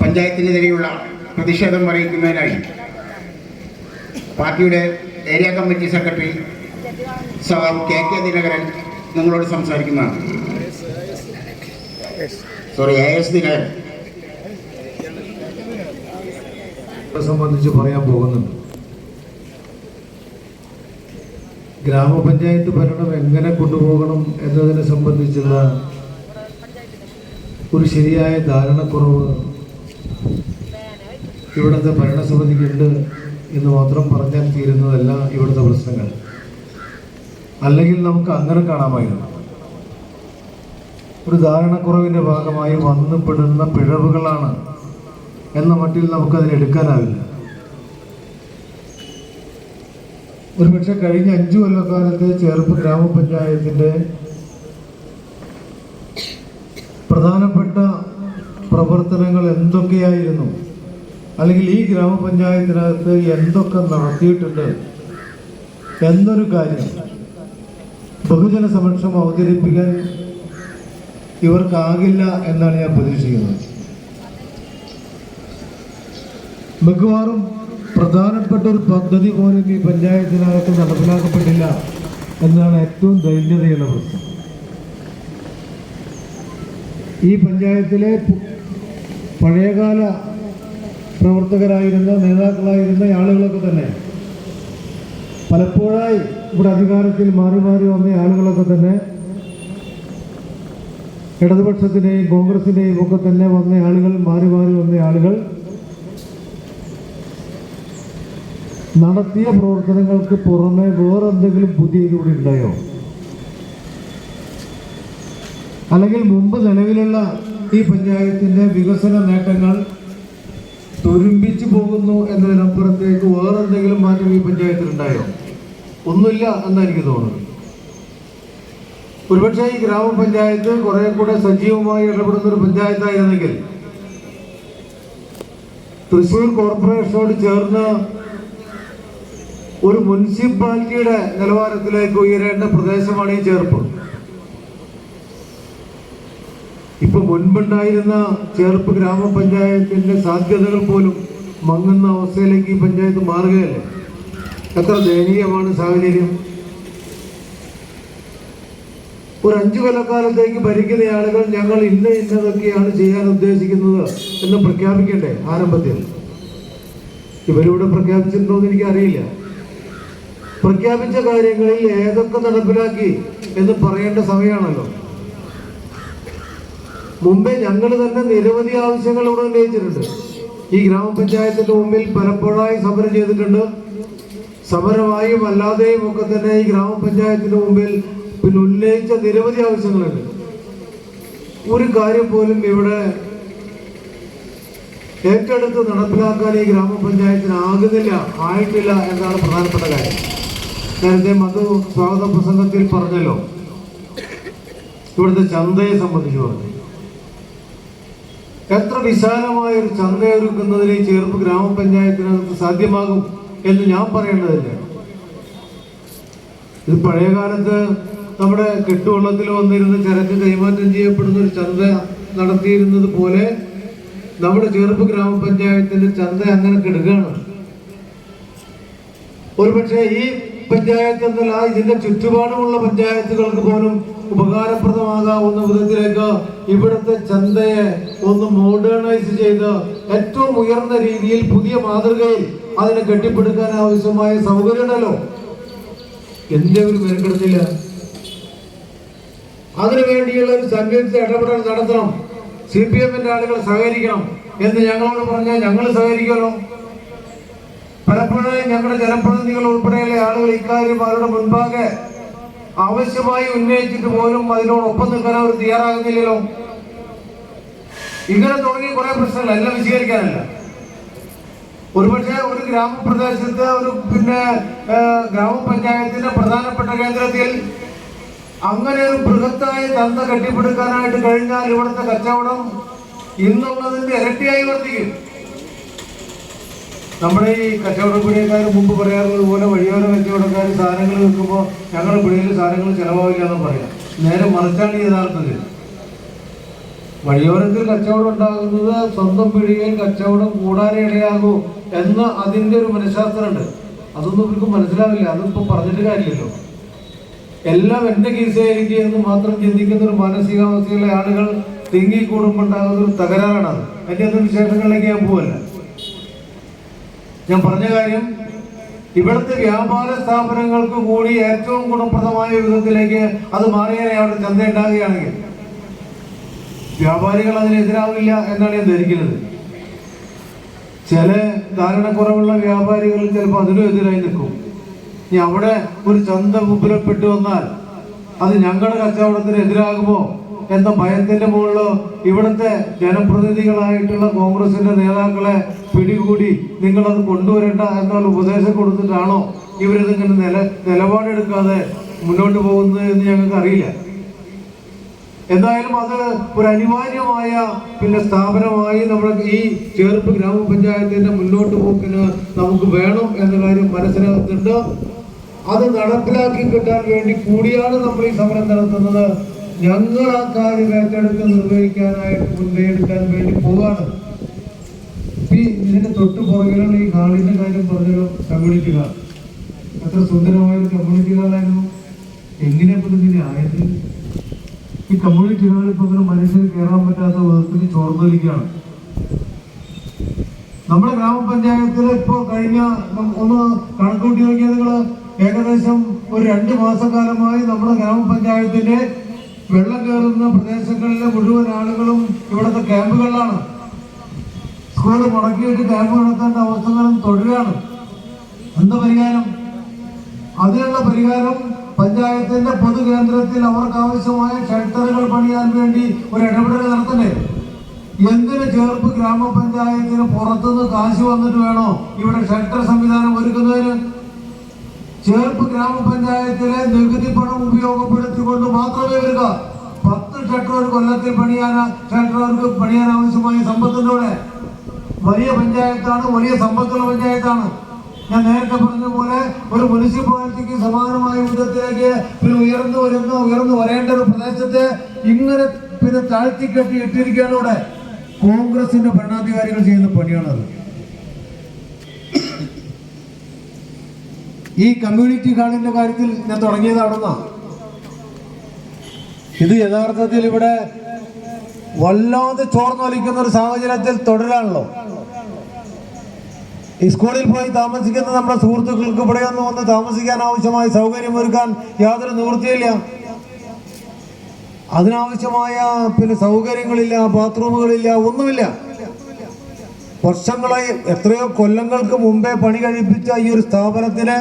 പഞ്ചായത്തിനെതിരെയുള്ള പ്രതിഷേധം അറിയിക്കുന്നതിനായി പാർട്ടിയുടെ ഏരിയ കമ്മിറ്റി സെക്രട്ടറി സഖാവ് കെ കെ ദിനകരൻ നിങ്ങളോട് സംസാരിക്കുന്നതാണ്. Sorry A S Dinakaran. സംബന്ധിച്ച് പറയാൻ പോകുന്നുണ്ട്. ഗ്രാമപഞ്ചായത്ത് ഭരണം എങ്ങനെ കൊണ്ടുപോകണം എന്നതിനെ സംബന്ധിച്ചുള്ള ഒരു ശരിയായ ധാരണക്കുറവ് ഇവിടുത്തെ ഭരണസമിതിക്കുണ്ട് എന്ന് മാത്രം പറഞ്ഞാൽ തീരുന്നതല്ല ഇവിടുത്തെ പ്രശ്നങ്ങൾ. അല്ലെങ്കിൽ നമുക്ക് അങ്ങനെ കാണാമായിരുന്നു. ഒരു ധാരണക്കുറവിന്റെ ഭാഗമായി വന്നുപെടുന്ന പിഴവുകളാണ് എന്ന മട്ടിൽ നമുക്കതിനെടുക്കാനാവില്ല ഒരുപക്ഷെ കഴിഞ്ഞ അഞ്ചു കൊല്ലക്കാലത്തെ ചേർപ്പ് ഗ്രാമപഞ്ചായത്തിന്റെ പ്രധാനപ്പെട്ട പ്രവർത്തനങ്ങൾ എന്തൊക്കെയായിരുന്നു? അല്ലെങ്കിൽ ഈ ഗ്രാമപഞ്ചായത്തിനകത്ത് എന്തൊക്കെ നടത്തിയിട്ടുണ്ട്? എന്നൊരു കാര്യം ബഹുജന സമക്ഷം അവതരിപ്പിക്കാൻ ഇവർക്കാകില്ല എന്നാണ് ഞാൻ പ്രതീക്ഷിക്കുന്നത്. മിക്കവാറും പ്രധാനപ്പെട്ട ഒരു പദ്ധതി പോലും ഈ പഞ്ചായത്തിനകത്ത് നടപ്പിലാക്കപ്പെട്ടില്ല എന്നാണ് ഏറ്റവും ദൈന്യതയുള്ള പ്രശ്നം. ഈ പഞ്ചായത്തിലെ പഴയകാല പ്രവർത്തകരായിരുന്ന നേതാക്കളായിരുന്ന ആളുകളൊക്കെ തന്നെ. പലപ്പോഴായി ഇവിടെ അധികാരത്തിൽ മാറി മാറി വന്ന ആളുകളൊക്കെ തന്നെ ഇടതുപക്ഷത്തിന്റെയും കോൺഗ്രസിന്റെയും ഒക്കെ തന്നെ വന്ന ആളുകൾ മാറി മാറി വന്ന ആളുകൾ നടത്തിയ പ്രവർത്തനങ്ങൾക്ക് പുറമെ വേറെന്തെങ്കിലും പുതിയ ഇതുകൂടി ഉണ്ടായോ? അല്ലെങ്കിൽ മുമ്പ് നിലവിലുള്ള ഈ പഞ്ചായത്തിന്റെ വികസന നേട്ടങ്ങൾ തുരുമ്പിച്ചു പോകുന്നു എന്നതിനപ്പുറത്തേക്ക് വേറെന്തെങ്കിലും മാറ്റം ഈ പഞ്ചായത്തിൽ ഉണ്ടായോ? ഒന്നുമില്ല എന്നാണ് എനിക്ക് തോന്നുന്നത്. ഒരുപക്ഷെ ഈ ഗ്രാമപഞ്ചായത്ത് കുറെ കൂടെ സജീവമായി ഇടപെടുന്ന ഒരു പഞ്ചായത്തായിരുന്നെങ്കിൽ തൃശ്ശൂർ കോർപ്പറേഷനോട് ചേർന്ന് ഒരു മുനിസിപ്പാലിറ്റിയുടെ നിലവാരത്തിലേക്ക് ഉയരേണ്ട പ്രദേശമാണ് ഈ ചേർപ്പ് ഇപ്പൊ മുൻപുണ്ടായിരുന്ന ചേർപ്പ് ഗ്രാമപഞ്ചായത്തിന്റെ സാധ്യതകൾ പോലും മങ്ങുന്ന അവസ്ഥയിലേക്ക് ഈ പഞ്ചായത്ത് മാറുകയല്ലേ? എത്ര ദയനീയമാണ് സാഹചര്യം? ഒരു അഞ്ചു കൊല്ലക്കാലത്തേക്ക് ഭരിക്കുന്ന ആളുകൾ ഞങ്ങൾ ഇന്ന ഇന്നതൊക്കെയാണ് ചെയ്യാൻ ഉദ്ദേശിക്കുന്നത് എന്ന് പ്രഖ്യാപിക്കണ്ടേ ആരംഭത്തിൽ? ഇവരിവിടെ പ്രഖ്യാപിച്ചിട്ടുണ്ടോ എന്ന് എനിക്കറിയില്ല. പ്രഖ്യാപിച്ച കാര്യങ്ങളിൽ ഏതൊക്കെ നടപ്പിലാക്കി എന്ന് പറയേണ്ട സമയമാണല്ലോ. മുമ്പേ ഞങ്ങൾ തന്നെ നിരവധി ആവശ്യങ്ങൾ ഇവിടെ ഉന്നയിച്ചിട്ടുണ്ട്. ഈ ഗ്രാമപഞ്ചായത്തിന്റെ മുമ്പിൽ പലപ്പോഴായി സമരം ചെയ്തിട്ടുണ്ട്. സമരമായും അല്ലാതെയും ഒക്കെ തന്നെ ഈ ഗ്രാമപഞ്ചായത്തിന്റെ മുമ്പിൽ പിന്നെ ഉന്നയിച്ച നിരവധി ആവശ്യങ്ങളുണ്ട്. ഒരു കാര്യം പോലും ഇവിടെ ഏറ്റെടുത്ത് നടപ്പിലാക്കാൻ ഈ ഗ്രാമപഞ്ചായത്തിന് ആകുന്നില്ല ആയിട്ടില്ല എന്നാണ് പ്രധാനപ്പെട്ട കാര്യം. നേരത്തെ മധു സ്വാഗത പ്രസംഗത്തിൽ പറഞ്ഞല്ലോ. ഇവിടുത്തെ ചന്തയെ സംബന്ധിച്ച് പറഞ്ഞു. എത്ര വിശാലമായ ഒരു ചന്തയൊരുക്കുന്നതിനെ ചേർപ്പ് ഗ്രാമപഞ്ചായത്തിനകത്ത് സാധ്യമാകും എന്ന് ഞാൻ പറയേണ്ടതില്ല. ഇത് പഴയ കാലത്ത് നമ്മുടെ കെട്ടുവള്ളത്തിൽ വന്നിരുന്ന ചരക്ക് കൈമാറ്റം ചെയ്യപ്പെടുന്ന ഒരു ചന്ത നടത്തിയിരുന്നത് പോലെ നമ്മുടെ ചെറുപ്പ് ഗ്രാമപഞ്ചായത്തിന്റെ ചന്ത അങ്ങനെ കിടക്കുകയാണ്. ഒരുപക്ഷെ ഈ പഞ്ചായത്ത് എന്നല്ല ഇതിന്റെ ചുറ്റുപാടുമുള്ള പഞ്ചായത്തുകൾക്ക് പോലും ഉപകാരപ്രദമാകാവുന്ന വിധത്തിലേക്ക് ഇവിടുത്തെ ചന്തയെ ഒന്ന് മോഡേണൈസ് ചെയ്ത് ഏറ്റവും ഉയർന്ന രീതിയിൽ പുതിയ മാതൃകയിൽ അതിനെ കെട്ടിപ്പടുക്കാൻ ആവശ്യമായ സൗകര്യം ഉണ്ടല്ലോ. എന്റെ ഒരു അതിനുവേണ്ടിയുള്ള ഒരു സംയുക്ത ഇടപെടൽ നടത്തണം. സി പി എമ്മിന്റെ ആളുകൾ സഹകരിക്കണം എന്ന് ഞങ്ങളോട് പറഞ്ഞാൽ ഞങ്ങൾ സഹകരിക്കുമല്ലോ. പലപ്പോഴും ഞങ്ങളുടെ ജനപ്രതിനിധികൾ ഉൾപ്പെടെയുള്ള ആളുകൾ ഇക്കാര്യം അവരുടെ മുൻപാകെ ആവശ്യമായി ഉന്നയിച്ചിട്ട് പോലും അതിനോടൊപ്പം നിൽക്കാൻ അവർ തയ്യാറാകുന്നില്ലല്ലോ. ഇങ്ങനെ തുടങ്ങിയ കുറെ പ്രശ്നങ്ങൾ. എല്ലാം വിശീകരിക്കാനല്ല ഒരുപക്ഷെ ഒരു ഗ്രാമപ്രദേശത്ത് ഒരു പിന്നെ ഗ്രാമപഞ്ചായത്തിന്റെ പ്രധാനപ്പെട്ട കേന്ദ്രത്തിൽ അങ്ങനെ ഒരു ബൃഹത്തായ തന്ത കെട്ടിപ്പടുക്കാനായിട്ട് കഴിഞ്ഞാൽ ഇവിടുത്തെ കച്ചവടം ഇന്നുള്ളതിന്റെ ഇരട്ടിയായി വർദ്ധിക്കും. നമ്മുടെ ഈ കച്ചവടപ്പുഴക്കാർ മുമ്പ് പറയാറുള്ളത് പോലെ വഴിയോര കച്ചവടക്കാർ സാധനങ്ങൾ വെക്കുമ്പോൾ ഞങ്ങൾ പിടിയിൽ സാധനങ്ങൾ ചിലവാകില്ല എന്ന് പറയാം. നേരെ മറിച്ചാണ് യഥാർത്ഥത്തിൽ. വഴിയോരത്തിൽ കച്ചവടം ഉണ്ടാകുന്നത് സ്വന്തം പിടിയിൽ കച്ചവടം കൂടാനേ ഇടയാകൂ എന്ന് അതിന്റെ ഒരു മനഃശാസ്ത്രമുണ്ട്. അതൊന്നും ഇവർക്ക് മനസ്സിലാവില്ല. അതിപ്പോൾ പറഞ്ഞിട്ട് കാര്യമില്ലല്ലോ. എല്ലാം എന്റെ കീസയായിരിക്കും എന്ന് മാത്രം ചിന്തിക്കുന്ന ഒരു മാനസികാവസ്ഥയുള്ള ആളുകൾ തിങ്ങിക്കൂടുമ്പോണ്ടാകുന്ന ഒരു തകരാറാണ് അതിന്റെ ഒന്നും വിശേഷങ്ങളിലേക്ക് ഞാൻ പോവല്ല. ഞാൻ പറഞ്ഞ കാര്യം ഇവിടുത്തെ വ്യാപാര സ്ഥാപനങ്ങൾക്ക് കൂടി ഏറ്റവും ഗുണപ്രദമായ വിധത്തിലേക്ക് അത് മാറിയാലേ അവിടെ ചന്ത ഉണ്ടാകുകയാണെങ്കിൽ. വ്യാപാരികൾ അതിനെതിരാവില്ല എന്നാണ് ഞാൻ ധരിക്കുന്നത്. ചില ധാരണക്കുറവുള്ള വ്യാപാരികൾ ചിലപ്പോൾ അതിനും എതിരായി നിൽക്കും. ഇനി അവിടെ ഒരു ചന്ത മുമ്പിലപ്പെട്ടു വന്നാൽ അത് ഞങ്ങളുടെ കച്ചവടത്തിന് എതിരാകുമോ? എന്ന ഭയത്തിന്റെ മുകളിൽ ഇവിടുത്തെ ജനപ്രതിനിധികളായിട്ടുള്ള കോൺഗ്രസിന്റെ നേതാക്കളെ പിടികൂടി നിങ്ങളത് കൊണ്ടുവരണ്ട എന്നുള്ള ഉപദേശം കൊടുത്തിട്ടാണോ ഇവരിതിങ്ങനെ നില നിലപാടെടുക്കാതെ മുന്നോട്ട് പോകുന്നത് എന്ന് ഞങ്ങൾക്ക് അറിയില്ല. എന്തായാലും അത് ഒരു അനിവാര്യമായ പിന്നെ സ്ഥാപനമായി നമ്മുടെ ഈ ചേർപ്പ് ഗ്രാമപഞ്ചായത്തിന്റെ മുന്നോട്ട് പോക്കിന് നമുക്ക് വേണം എന്ന കാര്യം മനസ്സിലാക്കുന്നുണ്ട് അത് നടപ്പിലാക്കി കിട്ടാൻ വേണ്ടി കൂടിയാണ് നമ്മൾ ഈ സമരം നടത്തുന്നത്. ഞങ്ങൾ ആ കാര്യം ഏറ്റെടുത്ത് നിർവഹിക്കാനായിട്ട് മുൻകൈയെടുക്കാൻ വേണ്ടി പോവാണ്. ഇതിന്റെ തൊട്ട് പുറകിലുള്ള ഈ ഹാളിന്റെ കാര്യം പറഞ്ഞൊരു കമ്മ്യൂണിറ്റി ഹാൾ അത്ര സുന്ദരമായ ഒരു കമ്മ്യൂണിറ്റി ഹാളായിരുന്നു എങ്ങനെ ആയത്? ഈ കമ്മ്യൂണിറ്റി ഹാളിൽ ഇപ്പൊ ഇങ്ങനെ മനുഷ്യന് കയറാൻ പറ്റാത്ത വിധത്തിൽ ചോർന്നൊലിക്കുകയാണ്. നമ്മുടെ ഗ്രാമപഞ്ചായത്തിൽ ഇപ്പോ കഴിഞ്ഞ ഒന്ന് കണക്കൂട്ടി നോക്കിയാൽ നിങ്ങൾ ഏകദേശം ഒരു രണ്ട് മാസക്കാലമായി നമ്മുടെ ഗ്രാമപഞ്ചായത്തിന്റെ വെള്ളം കയറുന്ന പ്രദേശങ്ങളിലെ മുഴുവൻ ആളുകളും ഇവിടുത്തെ ക്യാമ്പുകളിലാണ്. സ്കൂൾ മുടക്കിയിട്ട് ക്യാമ്പ് നടത്തേണ്ട അവസ്ഥകളും തുടരുകയാണ്. എന്താ പരിഹാരം? അതിനുള്ള പരിഹാരം പഞ്ചായത്തിന്റെ പൊതുകേന്ദ്രത്തിൽ അവർക്ക് ആവശ്യമായ ഷെൽട്ടറുകൾ പണിയാൻ വേണ്ടി ഒരു ഇടപെടൽ നടത്തണ്ടേ? എന്തിന് ചേർപ്പ് ഗ്രാമപഞ്ചായത്തിന് പുറത്തുനിന്ന് കാശ് വന്നിട്ട് വേണോ ഇവിടെ ഷെൽട്ടർ സംവിധാനം ഒരുക്കുന്നതിന്? ചേർപ്പ് ഗ്രാമപഞ്ചായത്തിലെ നികുതി പണം ഉപയോഗപ്പെടുത്തിക്കൊണ്ട് മാത്രമേ വരിക. പത്ത് ഷട്ടർ കൊല്ലത്തിൽ പണിയാൻ ഷട്ടർ പണിയാൻ ആവശ്യമായ സമ്പത്തിന്റെ വലിയ പഞ്ചായത്താണ് വലിയ സമ്പത്തുള്ള പഞ്ചായത്താണ്. ഞാൻ നേരത്തെ പറഞ്ഞതുപോലെ പോലെ ഒരു മുനിസിപ്പാലിറ്റിക്ക് സമാനമായ വിധത്തിലേക്ക് പിന്നെ ഉയർന്നു വരുന്ന ഉയർന്നു വരേണ്ട ഒരു പ്രദേശത്തെ ഇങ്ങനെ പിന്നെ താഴ്ത്തിക്കെട്ടി ഇട്ടിരിക്കുകയാണ് കോൺഗ്രസിന്റെ ഭരണാധികാരികൾ ചെയ്യുന്ന പണിയാണത്. ഈ കമ്മ്യൂണിറ്റി ഹാളിന്റെ കാര്യത്തിൽ ഞാൻ തുടങ്ങിയത് അവിടുന്ന ഇത് യഥാർത്ഥത്തിൽ ഇവിടെ വല്ലാതെ ചോർന്നൊലിക്കുന്ന ഒരു സാഹചര്യത്തിൽ തുടരാണല്ലോ. ഈ സ്കൂളിൽ പോയി താമസിക്കുന്ന നമ്മുടെ സുഹൃത്തുക്കൾക്ക് ഇവിടെ ഒന്ന് വന്ന് താമസിക്കാൻ ആവശ്യമായ സൗകര്യം ഒരുക്കാൻ യാതൊരു നിവൃത്തിയില്ല. അതിനാവശ്യമായ പിന്നെ സൗകര്യങ്ങളില്ല ബാത്റൂമുകളില്ല ഒന്നുമില്ല. വർഷങ്ങളായി എത്രയോ കൊല്ലങ്ങൾക്ക് മുമ്പേ പണി കഴിപ്പിച്ച ഈ ഒരു സ്ഥാപനത്തിനെ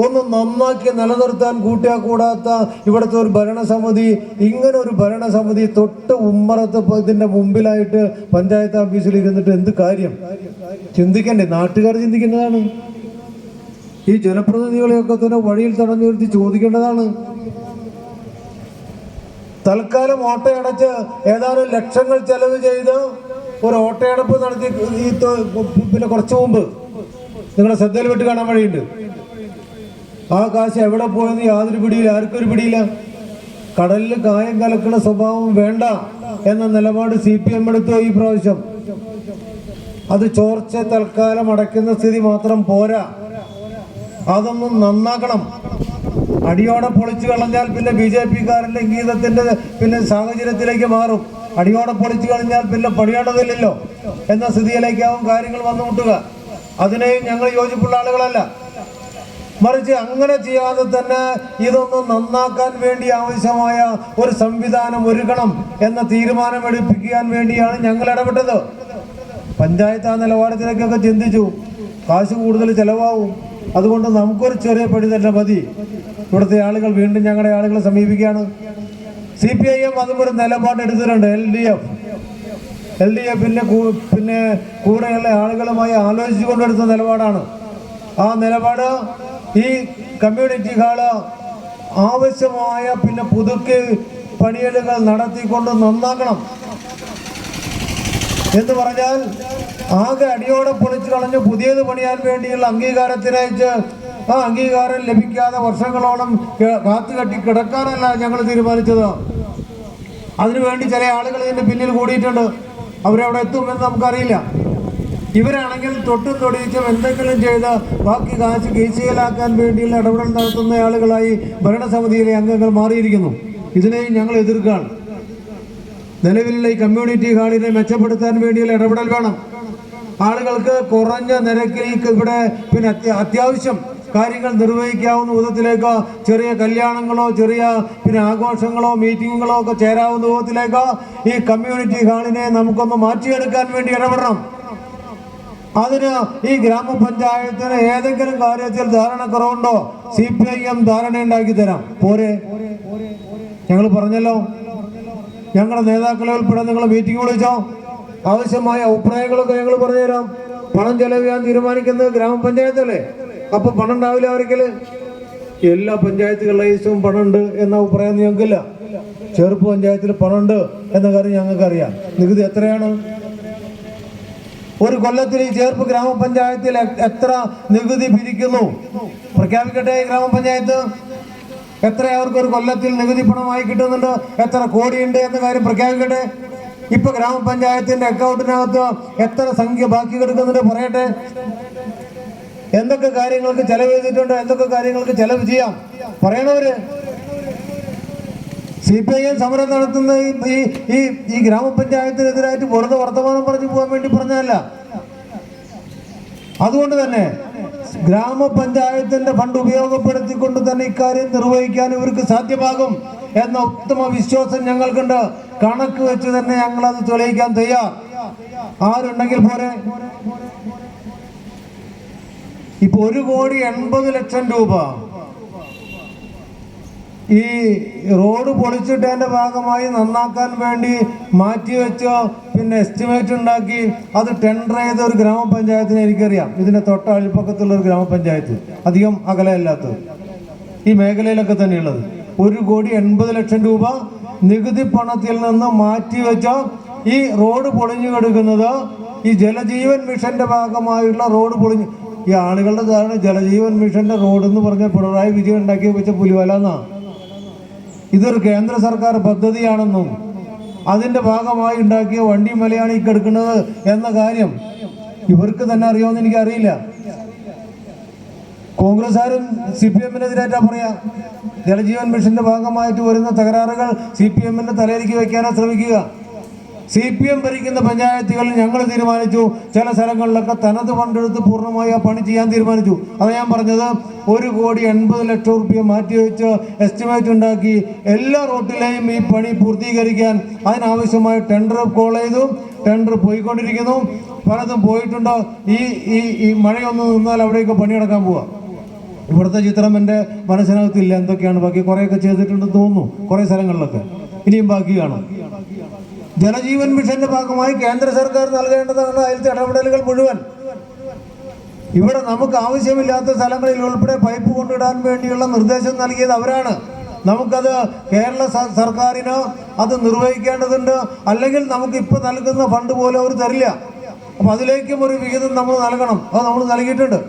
ഒന്ന് നന്നാക്കി നിലനിർത്താൻ കൂട്ടിയാ കൂടാത്ത ഇവിടുത്തെ ഒരു ഭരണസമിതി ഇങ്ങനെ ഒരു ഭരണസമിതി തൊട്ട് ഉമ്മറത്ത് ഇതിന്റെ മുമ്പിലായിട്ട് പഞ്ചായത്ത് ഓഫീസിൽ ഇരുന്നിട്ട് എന്ത് കാര്യം? ചിന്തിക്കണ്ടേ നാട്ടുകാർ ചിന്തിക്കുന്നതാണ്. ഈ ജനപ്രതിനിധികളെയൊക്കെ തന്നെ വഴിയിൽ തടഞ്ഞു നിർത്തി ചോദിക്കേണ്ടതാണ്. തൽക്കാലം ഓട്ടയടച്ച് ഏതാനും ലക്ഷങ്ങൾ ചെലവ് ചെയ്ത് ഒരു ഓട്ടയടപ്പ് നടത്തി ഈ പിന്നെ കുറച്ചു മുമ്പ്. നിങ്ങളുടെ ശ്രദ്ധയിൽപ്പെട്ട് കാണാൻ വഴിയുണ്ട്. ആ കാശ് എവിടെ പോയെന്ന് യാതൊരു പിടിയില്ല ആർക്കൊരു പിടിയില്ല. കടലിൽ കായം കലക്കുന്ന സ്വഭാവം വേണ്ട എന്ന നിലപാട് സി പി എം എടുത്തു ഈ പ്രാവശ്യം. അത് ചോർച്ച തൽക്കാലം അടയ്ക്കുന്ന സ്ഥിതി മാത്രം പോരാ. അതൊന്നും നന്നാക്കണം. അടിയോടെ പൊളിച്ചു കളഞ്ഞാൽ പിന്നെ ബി ജെ പിക്കാരന്റെ ഗീതത്തിന്റെ പിന്നെ സാഹചര്യത്തിലേക്ക് മാറും. അടിയോടെ പൊളിച്ചു കളഞ്ഞാൽ പിന്നെ പണിയേണ്ടതില്ലല്ലോ എന്ന സ്ഥിതിയിലേക്കാവും കാര്യങ്ങൾ വന്നു മുട്ടുക അതിനെയും ഞങ്ങൾ യോജിപ്പുള്ള ആളുകളല്ല. മറിച്ച് അങ്ങനെ ചെയ്യാതെ തന്നെ ഇതൊന്ന് നന്നാക്കാൻ വേണ്ടി ആവശ്യമായ ഒരു സംവിധാനം ഒരുക്കണം എന്ന തീരുമാനം എടുപ്പിക്കാൻ വേണ്ടിയാണ് ഞങ്ങൾ ഇടപെട്ടത്. പഞ്ചായത്ത് ആ നിലവാരത്തിലേക്കൊക്കെ ചിന്തിച്ചു. കാശ് കൂടുതൽ ചിലവാകും. അതുകൊണ്ട് നമുക്കൊരു ചെറിയ പടി തന്നെ മതി. ഇവിടുത്തെ ആളുകൾ വീണ്ടും ഞങ്ങളുടെ ആളുകളെ സമീപിക്കുകയാണ്. സി പി ഐ എം അതും ഒരു നിലപാട് എടുത്തിട്ടുണ്ട് L D F L D എഫിന്റെ പിന്നെ കൂടെയുള്ള ആളുകളുമായി ആലോചിച്ചു കൊണ്ടെടുത്ത നിലപാടാണ്. ആ നിലപാട് ഈ കമ്മ്യൂണിറ്റി ഹാൾ ആവശ്യമായ പിന്നെ പുതുക്കി പണിയലുകൾ നടത്തിക്കൊണ്ട് നന്നാക്കണം. എന്ന് പറഞ്ഞാൽ ആകെ അടിയോടെ പൊളിച്ചു കളഞ്ഞ് പുതിയത് പണിയാൻ വേണ്ടിയുള്ള അംഗീകാരത്തിനയച്ച് ആ അംഗീകാരം ലഭിക്കാതെ വർഷങ്ങളോളം കാത്തുകെട്ടി കിടക്കാനല്ല ഞങ്ങൾ തീരുമാനിച്ചത്. അതിനുവേണ്ടി ചില ആളുകൾ ഇതിന്റെ പിന്നിൽ കൂടിയിട്ടുണ്ട്. അവരവിടെ എത്തുമെന്ന് നമുക്കറിയില്ല. ഇവരാണെങ്കിൽ തൊട്ടും തൊടിയിച്ചും എന്തെങ്കിലും ചെയ്ത് ബാക്കി കാശ് കീശയിലാക്കാൻ വേണ്ടിയുള്ള ഇടപെടൽ നടത്തുന്ന ആളുകളായി ഭരണസമിതിയിലെ അംഗങ്ങൾ മാറിയിരിക്കുന്നു. ഇതിനെയും ഞങ്ങൾ എതിർക്കുകയാണ്. നിലവിലുള്ള ഈ കമ്മ്യൂണിറ്റി ഹാളിനെ മെച്ചപ്പെടുത്താൻ വേണ്ടിയുള്ള ഇടപെടൽ വേണം. ആളുകൾക്ക് കുറഞ്ഞ നിരക്കിൽ ഇവിടെ പിന്നെ അത്യാവശ്യം കാര്യങ്ങൾ നിർവഹിക്കാവുന്ന വിധത്തിലേക്ക് ചെറിയ കല്യാണങ്ങളോ ചെറിയ പിന്നെ ആഘോഷങ്ങളോ മീറ്റിങ്ങുകളോ ഒക്കെ ചേരാവുന്ന വിധത്തിലേക്ക് ഈ കമ്മ്യൂണിറ്റി ഹാളിനെ നമുക്കൊന്ന് മാറ്റിയെടുക്കാൻ വേണ്ടി ഇടപെടണം. അതിന് ഈ ഗ്രാമപഞ്ചായത്തിന് ഏതെങ്കിലും കാര്യത്തിൽ ധാരണക്കുറവുണ്ടോ സി പി ഐ എം ധാരണ ഉണ്ടാക്കി തരാം. പോരെ. ഞങ്ങൾ പറഞ്ഞല്ലോ. ഞങ്ങളുടെ നേതാക്കളെ ഉൾപ്പെടെ നിങ്ങൾ മീറ്റിംഗ് വിളിച്ചോ. ആവശ്യമായ അഭിപ്രായങ്ങളൊക്കെ ഞങ്ങൾ പറഞ്ഞുതരാം. പണം ചെലവിയാൻ തീരുമാനിക്കുന്നത് ഗ്രാമപഞ്ചായത്തല്ലേ? അപ്പൊ പണം ഉണ്ടാവില്ല അവർക്കിൽ എല്ലാ പഞ്ചായത്തുകളുടെ ദിവസവും പണമുണ്ട് എന്ന അഭിപ്രായം ഞങ്ങൾക്കില്ല. ചെറുപ്പ് പഞ്ചായത്തിൽ പണമുണ്ട് എന്ന കാര്യം ഞങ്ങൾക്കറിയാം. നികുതി എത്രയാണ്? ഒരു കൊല്ലത്തിൽ ഈ ചേർപ്പ് ഗ്രാമപഞ്ചായത്തിൽ എത്ര നികുതി പിരിക്കുന്നു? പ്രഖ്യാപിക്കട്ടെ ഗ്രാമപഞ്ചായത്ത്. എത്ര അവർക്ക് ഒരു കൊല്ലത്തിൽ നികുതി പണമായി കിട്ടുന്നുണ്ട്? എത്ര കോടിയുണ്ട് എന്ന കാര്യം പ്രഖ്യാപിക്കട്ടെ. ഇപ്പൊ ഗ്രാമപഞ്ചായത്തിന്റെ അക്കൗണ്ടിനകത്ത് എത്ര സംഖ്യ ബാക്കി കിടക്കുന്നുണ്ട് പറയട്ടെ. എന്തൊക്കെ കാര്യങ്ങൾക്ക് ചെലവ് ചെയ്തിട്ടുണ്ട് എന്തൊക്കെ കാര്യങ്ങൾക്ക് ചെലവ് ചെയ്യാം? പറയണവര്. സി പി ഐ എം സമരം നടത്തുന്ന ഈ ഈ ഈ ഗ്രാമപഞ്ചായത്തിനെതിരായിട്ട് വെറുതെ വർത്തമാനം പറഞ്ഞു പോകാൻ വേണ്ടി പറഞ്ഞതല്ല. അതുകൊണ്ട് തന്നെ ഗ്രാമപഞ്ചായത്തിന്റെ ഫണ്ട് ഉപയോഗപ്പെടുത്തിക്കൊണ്ട് തന്നെ ഇക്കാര്യം നിർവഹിക്കാൻ ഇവർക്ക് സാധ്യമാകും എന്ന ഉത്തമ വിശ്വാസം ഞങ്ങൾക്കുണ്ട്. കണക്ക് വെച്ച് തന്നെ ഞങ്ങൾ അത് തെളിയിക്കാൻ തയ്യാർ. ആരുണ്ടെങ്കിൽ പോരെ? ഇപ്പൊ ഒരു കോടി എൺപത് ലക്ഷം രൂപ ഈ റോഡ് പൊളിച്ചിട്ടതിന്റെ ഭാഗമായി നന്നാക്കാൻ വേണ്ടി മാറ്റിവെച്ച് പിന്നെ എസ്റ്റിമേറ്റ് ഉണ്ടാക്കി. അത് ടെൻഡർ ചെയ്ത ഒരു ഗ്രാമപഞ്ചായത്തിന് എനിക്കറിയാം. ഇതിന്റെ തൊട്ട ഒരു ഗ്രാമപഞ്ചായത്ത്. അധികം അകലമില്ലാത്തത് ഈ മേഖലയിലൊക്കെ തന്നെയുള്ളത്. ഒരു കോടി എൺപത് ലക്ഷം രൂപ നികുതി പണത്തിൽ നിന്ന് മാറ്റിവെച്ച ഈ റോഡ് പൊളിഞ്ഞു കിടക്കുന്നത് ഈ ജലജീവൻ മിഷന്റെ ഭാഗമായുള്ള റോഡ് പൊളിഞ്ഞു. ഈ ആളുകളുടെ ധാരണ ജലജീവൻ മിഷന്റെ റോഡ് എന്ന് പറഞ്ഞ പിണറായി വിജയൻ ഉണ്ടാക്കി വെച്ച പുലിവല എന്നാണ് ഇതൊരു കേന്ദ്ര സർക്കാർ പദ്ധതിയാണെന്നും അതിന്റെ ഭാഗമായി ഉണ്ടാക്കിയ വണ്ടി മലയാണ് ഈ കിടക്കുന്നത് എന്ന കാര്യം ഇവർക്ക് തന്നെ അറിയാമെന്ന് എനിക്കറിയില്ല. കോൺഗ്രസ്സുകാരും സി പി എമ്മിനെതിരായിട്ടാ പറയാ. ജലജീവൻ മിഷന്റെ ഭാഗമായിട്ട് വരുന്ന തകരാറുകൾ സി പി എമ്മിന്റെ തലയിലേക്ക് വെക്കാനാ ശ്രമിക്കുക. സി പി എം ഭരിക്കുന്ന പഞ്ചായത്തുകളിൽ ഞങ്ങൾ തീരുമാനിച്ചു. ചില സ്ഥലങ്ങളിലൊക്കെ തനത് ഫണ്ടെടുത്ത് പൂർണമായി ആ പണി ചെയ്യാൻ തീരുമാനിച്ചു. അത് ഞാൻ പറഞ്ഞത് ഒരു കോടി എൺപത് ലക്ഷം റുപ്യ മാറ്റിവെച്ച് എസ്റ്റിമേറ്റ് ഉണ്ടാക്കി എല്ലാ റോട്ടിലെയും ഈ പണി പൂർത്തീകരിക്കാൻ അതിനാവശ്യമായ ടെൻഡർ കോൾ ചെയ്തു. ടെൻഡർ പോയിക്കൊണ്ടിരിക്കുന്നു. പലതും പോയിട്ടുണ്ട്. ഈ ഈ ഈ മഴയൊന്ന് നിന്നാൽ അവിടെയൊക്കെ പണി നടക്കാൻ പോവാ. ഇവിടുത്തെ ചിത്രം എന്റെ മനസ്സിനകത്തില്ല. എന്തൊക്കെയാണ്? ബാക്കി കുറേയൊക്കെ ചെയ്തിട്ടുണ്ടെന്ന് തോന്നുന്നു. കുറേ സ്ഥലങ്ങളിലൊക്കെ. ഇനിയും ബാക്കി കാണാം. ജലജീവൻ മിഷന്റെ ഭാഗമായി കേന്ദ്ര സർക്കാർ നൽകേണ്ടതാണ് അതിലത്തെ ഇടപെടലുകൾ മുഴുവൻ. ഇവിടെ നമുക്ക് ആവശ്യമില്ലാത്ത സ്ഥലങ്ങളിൽ ഉൾപ്പെടെ പൈപ്പ് കൊണ്ടിടാൻ വേണ്ടിയുള്ള നിർദ്ദേശം നൽകിയത് അവരാണ്. നമുക്കത് കേരള സർക്കാരിന് അത് നിർവഹിക്കേണ്ടതുണ്ട്. അല്ലെങ്കിൽ നമുക്ക് ഇപ്പം നൽകുന്ന ഫണ്ട് പോലും അവർ തരില്ല. അപ്പം അതിലേക്കും ഒരു വിഹിതം നമ്മൾ നൽകണം. അത് നമ്മൾ നൽകിയിട്ടുണ്ട്.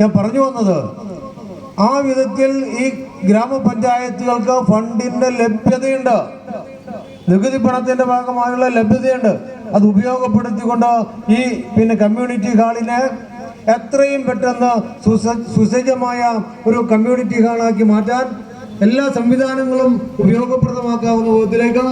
ഞാൻ പറഞ്ഞു വന്നത് ആ വിധത്തിൽ ഈ ഗ്രാമപഞ്ചായത്തുകൾക്ക് ഫണ്ടിന്റെ ലഭ്യതയുണ്ട്. നികുതി പണത്തിന്റെ ഭാഗമായുള്ള ലഭ്യതയുണ്ട്. അത് ഉപയോഗപ്പെടുത്തിക്കൊണ്ട് ഈ പിന്നെ കമ്മ്യൂണിറ്റി ഹാളിനെ എത്രയും പെട്ടെന്ന് സുസജ്ജമായ ഒരു കമ്മ്യൂണിറ്റി ഹാളാക്കി മാറ്റാൻ എല്ലാ സംവിധാനങ്ങളും ഉപയോഗപ്രദമാക്കാവുന്ന വിധത്തിലേക്ക്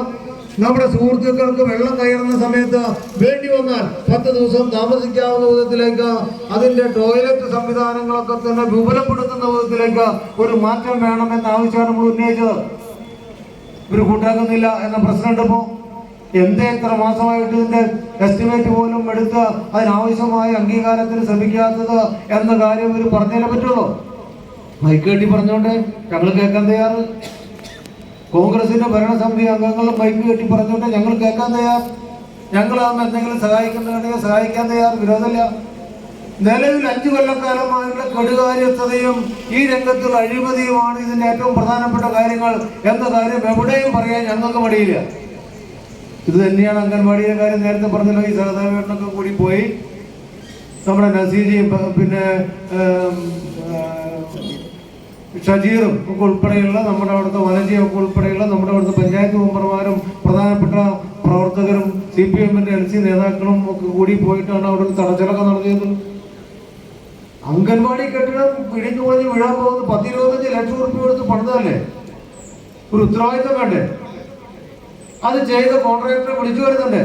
നമ്മുടെ സുഹൃത്തുക്കൾക്ക് വെള്ളം കയറുന്ന സമയത്ത് വേണ്ടി വന്നാൽ പത്ത് ദിവസം താമസിക്കാവുന്ന വിധത്തിലേക്ക് അതിന്റെ ടോയ്ലറ്റ് സംവിധാനങ്ങളൊക്കെ തന്നെ വിപുലപ്പെടുത്തുന്ന വിധത്തിലേക്ക് ഒരു മാറ്റം വേണമെന്ന ആവശ്യമാണ് നമ്മൾ ഉന്നയിച്ചത്. ഇവർ കൂട്ടാക്കുന്നില്ല എന്ന പ്രശ്നം എന്തേ എത്ര മാസമായിട്ട് ഇതിന്റെ എസ്റ്റിമേറ്റ് പോലും എടുത്ത് അതിനാവശ്യമായ അംഗീകാരത്തിന് ശ്രമിക്കാത്തത് എന്ന കാര്യം ഇവർ പറഞ്ഞേ പറ്റുള്ളൂ. മൈക്കേട്ടി പറഞ്ഞോണ്ട് ഞങ്ങൾ കേൾക്കാൻ തയ്യാറ്. കോൺഗ്രസിന്റെ ഭരണസമിതി അംഗങ്ങളും മൈക്ക് കെട്ടി പറഞ്ഞോണ്ട് ഞങ്ങൾ കേൾക്കാൻ തയ്യാർ ഞങ്ങൾ എന്തെങ്കിലും സഹായിക്കുന്നുണ്ടെങ്കിൽ സഹായിക്കാൻ തയ്യാർ വിരോധമില്ല. നിലവിൽ അഞ്ചു കൊല്ലക്കാലമായുള്ള കെടുകാര്യസ്ഥതയും ഈ രംഗത്തുള്ള അഴിമതിയുമാണ് ഇതിന്റെ ഏറ്റവും പ്രധാനപ്പെട്ട കാര്യങ്ങൾ എന്ന കാര്യം എവിടെയും പറയാൻ ഞങ്ങൾക്ക് മടിയില്ല. ഇത് തന്നെയാണ് അംഗൻവാടിയിലെ കാര്യം നേരത്തെ പറഞ്ഞല്ലോ ഈ സഹതാപേട്ടനൊക്കെ കൂടി പോയി. നമ്മുടെ നസീജിയും പിന്നെ ഷജീറും ഒക്കെ ഉൾപ്പെടെയുള്ള നമ്മുടെ അവിടുത്തെ വനജയൊക്കെ ഉൾപ്പെടെയുള്ള നമ്മുടെ അവിടുത്തെ പഞ്ചായത്ത് മെമ്പർമാരും പ്രധാനപ്പെട്ട പ്രവർത്തകരും സി പി എമ്മിന്റെ എൽ സി നേതാക്കളും ഒക്കെ കൂടി പോയിട്ടാണ് അവിടെ തടച്ചിലൊക്കെ നടത്തിയത്. അംഗൻവാടി കെട്ടിടം ഇടിഞ്ഞു പൊളിഞ്ഞ് വീഴാൻ പോകുന്നത് പത്തിരുപത്തഞ്ച് ലക്ഷം റുപ്യ കൊടുത്ത് പണിതല്ലേ ഒരു ഉത്തരവാദിത്തം വേണ്ടേ? അത് ചെയ്ത കോൺട്രാക്ടറെ വിളിച്ചു വരുന്നുണ്ട്.